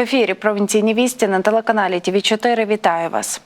ефірі провінційні вісті на телеканалі ТВ 4 Вітаю вас.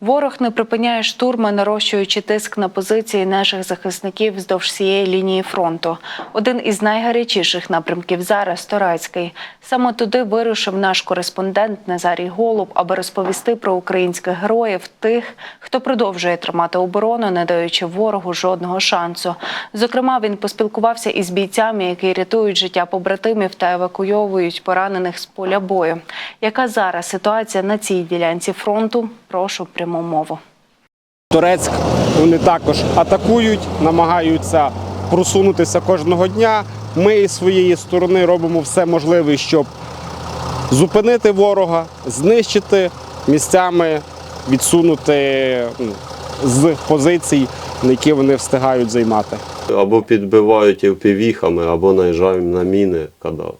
Ворог не припиняє штурми, нарощуючи тиск на позиції наших захисників вздовж всієї лінії фронту. Один із найгарячіших напрямків зараз Торецький. Саме туди вирушив наш кореспондент Назарій Голуб, аби розповісти про українських героїв, тих, хто продовжує тримати оборону, не даючи ворогу жодного шансу. Зокрема, він поспілкувався із бійцями, які рятують життя побратимів та евакуйовують поранених з поля бою. Яка зараз ситуація на цій ділянці фронту? Прошу пряму мову. Турецьк вони також атакують, намагаються просунутися кожного дня. Ми із своєї сторони робимо все можливе, щоб зупинити ворога, знищити місцями, відсунути ну, з позицій, на які вони встигають займати. Або підбивають впівіхами, або наїжджаємо на міни, коли,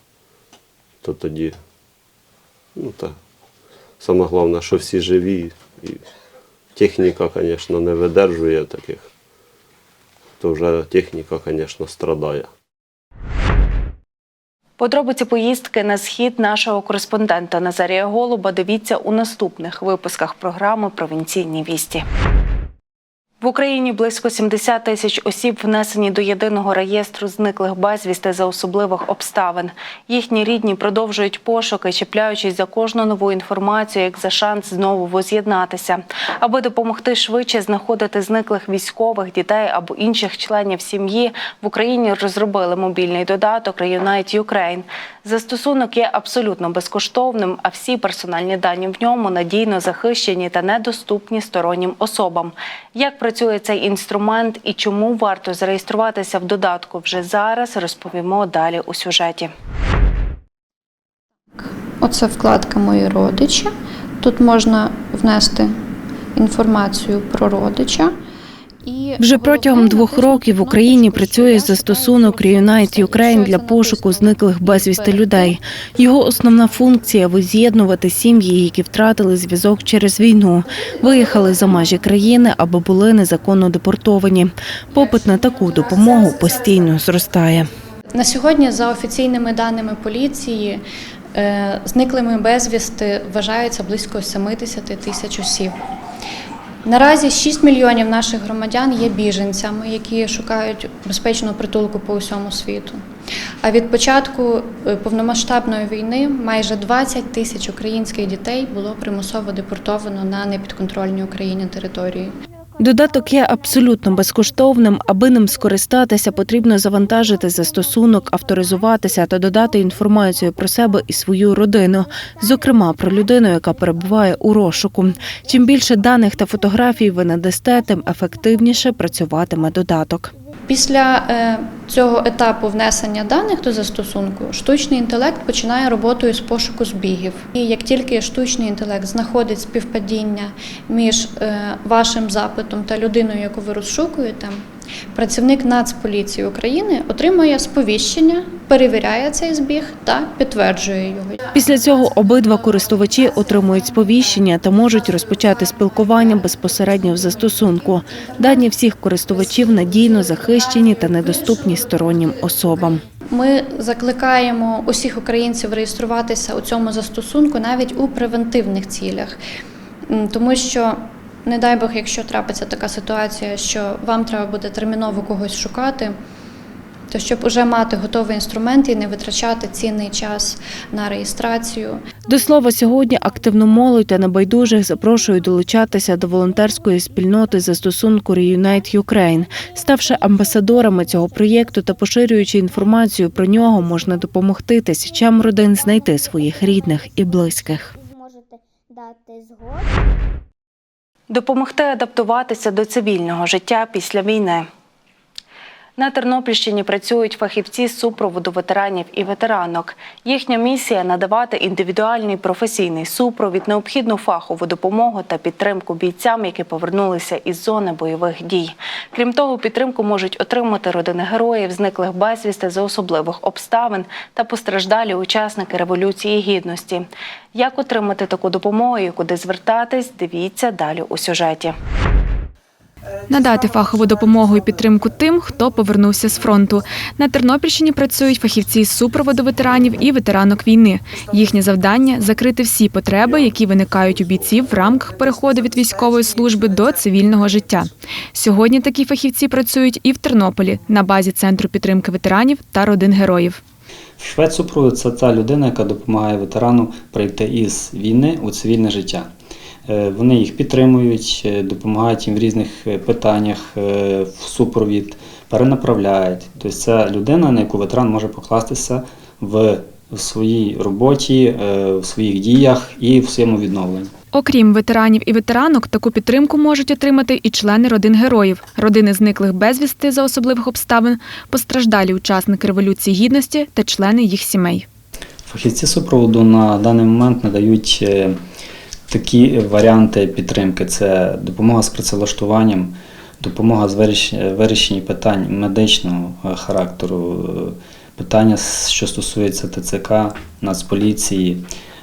то тоді. Ну так. Саме головне, що всі живі. І техніка, звісно, не видержує таких. То вже техніка, звісно, страдає. Подробиці поїздки на схід нашого кореспондента Назарія Голуба дивіться у наступних випусках програми Провінційні вісті. В Україні близько 70 тисяч осіб внесені до єдиного реєстру зниклих безвісти за особливих обставин. Їхні рідні продовжують пошуки, чіпляючись за кожну нову інформацію, як за шанс знову воз'єднатися. Аби допомогти швидше знаходити зниклих військових, дітей або інших членів сім'ї, в Україні розробили мобільний додаток Reunite Ukraine. Застосунок є абсолютно безкоштовним, а всі персональні дані в ньому надійно захищені та недоступні стороннім особам. Як працює цей інструмент і чому варто зареєструватися в додатку вже зараз, розповімо далі у сюжеті. Оце вкладка Мої родичі. Тут можна внести інформацію про родича. І Вже протягом двох років в Україні працює застосунок Reunite Ukraine для пошуку зниклих безвісти людей. Його основна функція воз'єднувати сім'ї, які втратили зв'язок через війну, виїхали за межі країни або були незаконно депортовані. Попит на таку допомогу постійно зростає. На сьогодні, за офіційними даними поліції, е, зниклими безвісти вважаються близько 70 тисяч осіб. Наразі 6 мільйонів наших громадян є біженцями, які шукають безпечного притулку по усьому світу. А від початку е, повномасштабної війни майже 20 тисяч українських дітей було примусово депортовано на непідконтрольні Україні території. Додаток є абсолютно безкоштовним. Аби ним скористатися, потрібно завантажити застосунок, авторизуватися та додати інформацію про себе і свою родину, зокрема про людину, яка перебуває у розшуку. Чим більше даних та фотографій ви надасте, тим ефективніше працюватиме додаток. Після е, цього етапу внесення даних до застосунку штучний інтелект починає роботу з пошуку збігів. І як тільки штучний інтелект знаходить співпадіння між е, вашим запитом та людиною, яку ви розшукуєте, працівник Нацполіції України отримує сповіщення, перевіряє цей збіг та підтверджує його. Після цього обидва користувачі отримують сповіщення та можуть розпочати спілкування безпосередньо в застосунку. Дані всіх користувачів надійно захищені та недоступні стороннім особам. Ми закликаємо усіх українців реєструватися у цьому застосунку навіть у превентивних цілях, тому що. Не дай Бог, якщо трапиться така ситуація, що вам треба буде терміново когось шукати, то щоб уже мати готовий інструмент і не витрачати цінний час на реєстрацію. До слова, сьогодні активну молодь та небайдужих запрошую долучатися до волонтерської спільноти застосунку Reunite Ukraine. Ставши амбасадорами цього проєкту та поширюючи інформацію про нього, можна допомогти тисячам родин знайти своїх рідних і близьких. Можете дати згоду. Допомогти адаптуватися до цивільного життя після війни. На Тернопільщині працюють фахівці супроводу ветеранів і ветеранок. Їхня місія надавати індивідуальний професійний супровід, необхідну фахову допомогу та підтримку бійцям, які повернулися із зони бойових дій. Крім того, підтримку можуть отримати родини героїв, зниклих безвісти за особливих обставин та постраждалі учасники революції гідності. Як отримати таку допомогу і куди звертатись? Дивіться далі у сюжеті. Надати фахову допомогу і підтримку тим, хто повернувся з фронту. На Тернопільщині працюють фахівці з супроводу ветеранів і ветеранок війни. Їхнє завдання закрити всі потреби, які виникають у бійців в рамках переходу від військової служби до цивільного життя. Сьогодні такі фахівці працюють і в Тернополі на базі центру підтримки ветеранів та родин героїв. Шведсупровід це та людина, яка допомагає ветерану прийти із війни у цивільне життя. Е, Вони їх підтримують, е, допомагають їм в різних е, питаннях, в супровід, перенаправляють. Тобто це людина, на яку ветеран може покластися в в своїй роботі, в своїх діях і в своєму відновленні. Окрім ветеранів і ветеранок, таку підтримку можуть отримати і члени родин героїв, родини зниклих безвісти за особливих обставин, постраждалі учасники революції гідності та члени їх сімей. Фахівці супроводу на даний момент надають такі варіанти підтримки: це допомога з працевлаштуванням, допомога з вирішенням питань медичного характеру, питання, що стосується ТЦК, Нацполіції,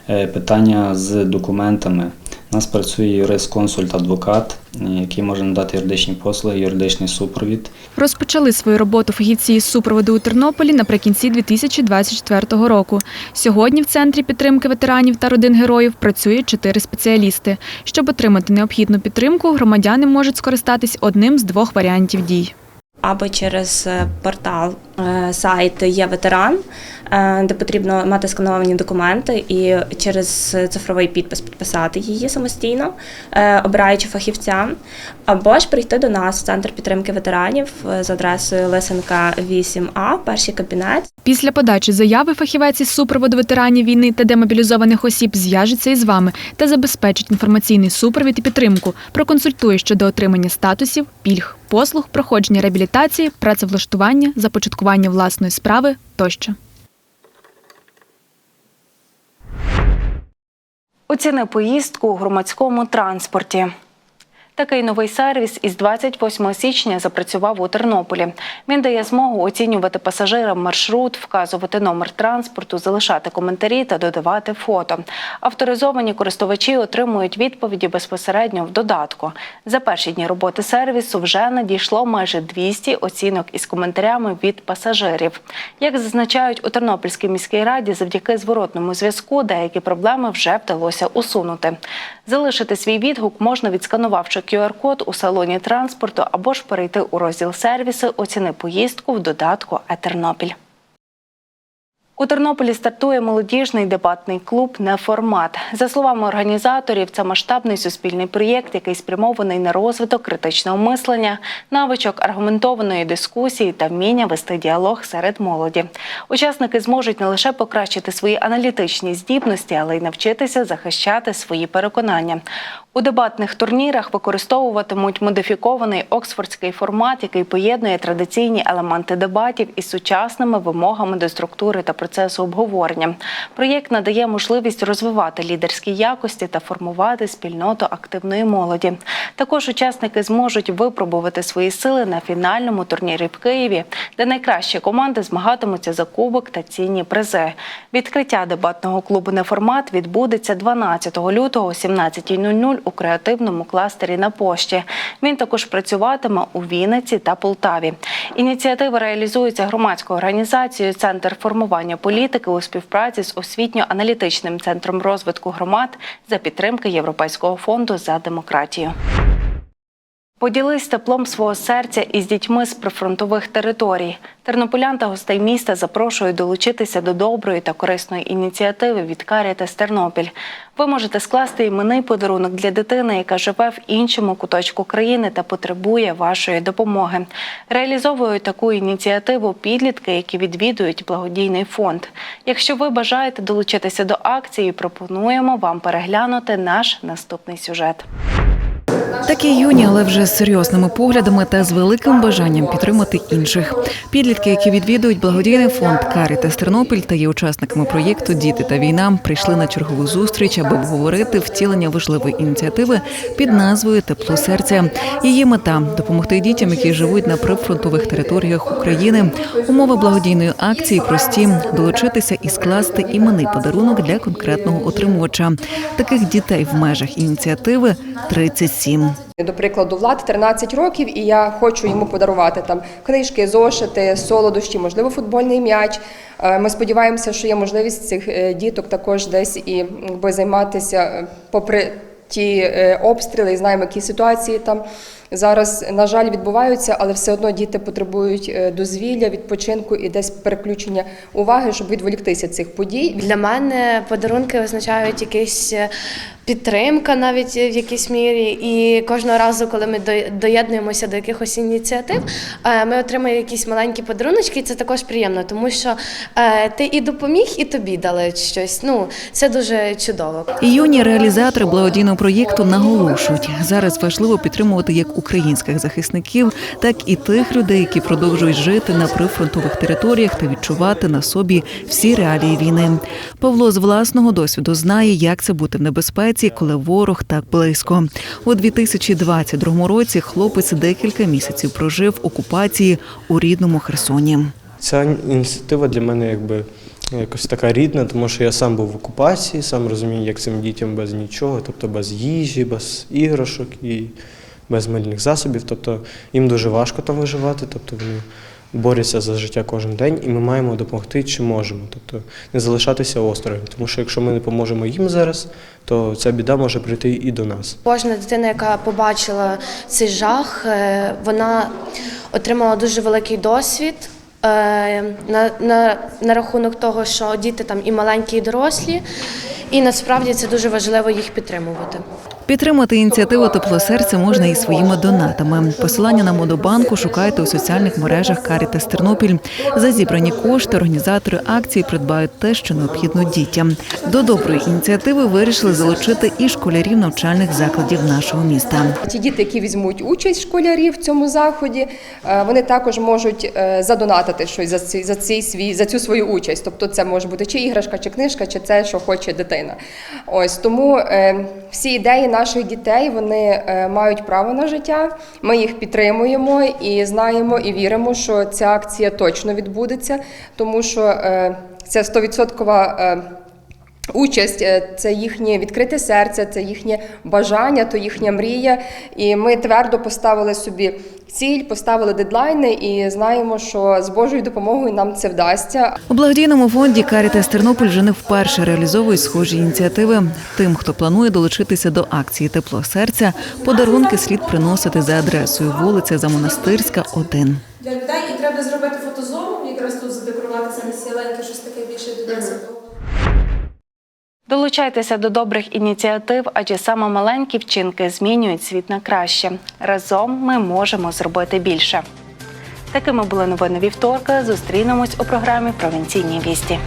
е, питання з документами. У нас працює юрист-консульт, адвокат, е, який може надати юридичні послуги, юридичний супровід. Розпочали свою роботу фахівці із супроводу у Тернополі наприкінці 2024 року. Сьогодні в центрі підтримки ветеранів та родин героїв працює чотири спеціалісти. Щоб отримати необхідну підтримку, громадяни можуть скористатись одним з двох варіантів дій. або через е, портал е, сайт є ветеран, де потрібно мати скановані документи і через цифровий підпис підписати її самостійно, е, обираючи фахівця, або ж прийти до нас в центр підтримки ветеранів е, з адресою Лисенка 8А, перший кабінет. Після подачі заяви фахівець із супроводу ветеранів війни та демобілізованих осіб зв'яжеться із вами та забезпечить інформаційний супровід і підтримку, проконсультує щодо отримання статусів, пільг, послуг, проходження реабілітації, працевлаштування, започаткування власної справи тощо. Оціни поїздку у громадському транспорті. Такий новий сервіс із 28 січня запрацював у Тернополі. Він дає змогу оцінювати пасажирам маршрут, вказувати номер транспорту, залишати коментарі та додавати фото. Авторизовані користувачі отримують відповіді безпосередньо в додатку. За перші дні роботи сервісу вже надійшло майже 200 оцінок із коментарями від пасажирів. Як зазначають у Тернопільській міській раді, завдяки зворотному зв'язку деякі проблеми вже вдалося усунути. Залишити свій відгук можна відсканувавши QR-код у салоні транспорту або ж перейти у розділ сервіси Оціни поїздку в додатку «Е-Тернопіль». У Тернополі стартує молодіжний дебатний клуб «Неформат». За словами організаторів, це масштабний суспільний проєкт, який спрямований на розвиток критичного мислення, навичок аргументованої дискусії та вміння вести діалог серед молоді. Учасники зможуть не лише покращити свої аналітичні здібності, але й навчитися захищати свої переконання. У дебатних турнірах використовуватимуть модифікований оксфордський формат, який поєднує традиційні елементи дебатів із сучасними вимогами до структури та процесу обговорення. Проєкт надає можливість розвивати лідерські якості та формувати спільноту активної молоді. Також учасники зможуть випробувати свої сили на фінальному турнірі в Києві, де найкращі команди змагатимуться за кубок та цінні призи. Відкриття дебатного клубу «Неформат» відбудеться 12 лютого о 17.00 у креативному кластері на пошті. Він також працюватиме у Вінниці та Полтаві. Ініціатива реалізується громадською організацією Центр формування політики у співпраці з освітньо-аналітичним центром розвитку громад за підтримки Європейського фонду за демократію. Поділись теплом свого серця із дітьми з прифронтових територій. Тернополян та гостей міста запрошують долучитися до доброї та корисної ініціативи від Карітас Тернопіль. Ви можете скласти іменний подарунок для дитини, яка живе в іншому куточку країни та потребує вашої допомоги. Реалізовують таку ініціативу підлітки, які відвідують благодійний фонд. Якщо ви бажаєте долучитися до акції, пропонуємо вам переглянути наш наступний сюжет. Такі юні, але вже з серйозними поглядами та з великим бажанням підтримати інших. Підлітки, які відвідують благодійний фонд Карітас Тернопіль та є учасниками проєкту Діти та війна, прийшли на чергову зустріч, аби обговорити втілення важливої ініціативи під назвою Тепло серця. Її мета допомогти дітям, які живуть на прифронтових територіях України. Умови благодійної акції прості долучитися і скласти іменний подарунок для конкретного отримувача. Таких дітей в межах ініціативи 37. До прикладу, Влад 13 років, і я хочу йому подарувати там книжки, зошити, солодощі, можливо, футбольний м'яч. Е, Ми сподіваємося, що є можливість цих е, діток також десь і якби, займатися е, попри ті обстріли, і знаємо, які ситуації там зараз, на жаль, відбуваються, але все одно діти потребують е, дозвілля, відпочинку і десь переключення уваги, щоб відволіктися цих подій. Для мене подарунки означають якийсь е, підтримка навіть в якійсь мірі. І кожного разу, коли ми доєднуємося до якихось ініціатив, е, ми отримуємо якісь маленькі подаруночки, і це також приємно, тому що ти і допоміг, і тобі дали щось. Ну це дуже чудово. І юні реалізатори благодійного проєкту наголошують, зараз важливо підтримувати як українських захисників, так і тих людей, які продовжують жити на прифронтових територіях та відчувати на собі всі реалії війни. Павло з власного досвіду знає, як це бути в небезпеці, коли ворог так близько. У 2022 році хлопець декілька місяців прожив окупації у рідному Херсоні. Ця ініціатива для мене якби якось така рідна, тому що я сам був в окупації, сам розумію, як цим дітям без нічого, тобто без їжі, без іграшок і без мильних засобів. Тобто їм дуже важко там виживати, тобто вони борються за життя кожен день, і ми маємо допомогти чи можемо. Тобто не залишатися осторонь. Тому що якщо ми не поможемо їм зараз, то ця біда може прийти і до нас. Кожна дитина, яка побачила цей жах, е, вона отримала дуже великий досвід. е, На, на, на рахунок того, що діти там і маленькі, і дорослі, і насправді це дуже важливо їх підтримувати. Підтримати ініціативу Тепло серця можна і своїми донатами. Посилання на модобанку шукайте у соціальних мережах Карітас Тернопіль. За зібрані кошти організатори акції придбають те, що необхідно дітям. До доброї ініціативи вирішили залучити і школярів навчальних закладів нашого міста. Ті діти, які візьмуть участь школярі в цьому заході, е, вони також можуть е, задонатити щось за цей за цей свій за цю свою участь. Тобто, це може бути чи іграшка, чи книжка, чи це, що хоче дитина. Ось тому е, всі ідеї наших дітей вони е, мають право на життя. Ми їх підтримуємо і знаємо і віримо, що ця акція точно відбудеться, тому що це 100% е, Участь е, це їхнє відкрите серце, це їхнє бажання, то їхня мрія. І ми твердо поставили собі ціль, поставили дедлайни і знаємо, що з Божою допомогою нам це вдасться. У благодійному фонді Карітас Тернопіль вже не вперше реалізовує схожі ініціативи. Тим, хто планує долучитися до акції Тепло серця, подарунки слід приносити за адресою вулиця Замонастирська, 1. для людей і треба зробити фотозону, якраз тут задекорувати замість сіленьки, щось таке більше до десятого. Долучайтеся до добрих ініціатив, адже саме маленькі вчинки змінюють світ на краще. Разом ми можемо зробити більше. Такими були новини вівторка. Зустрінемось у програмі Провінційні вісті.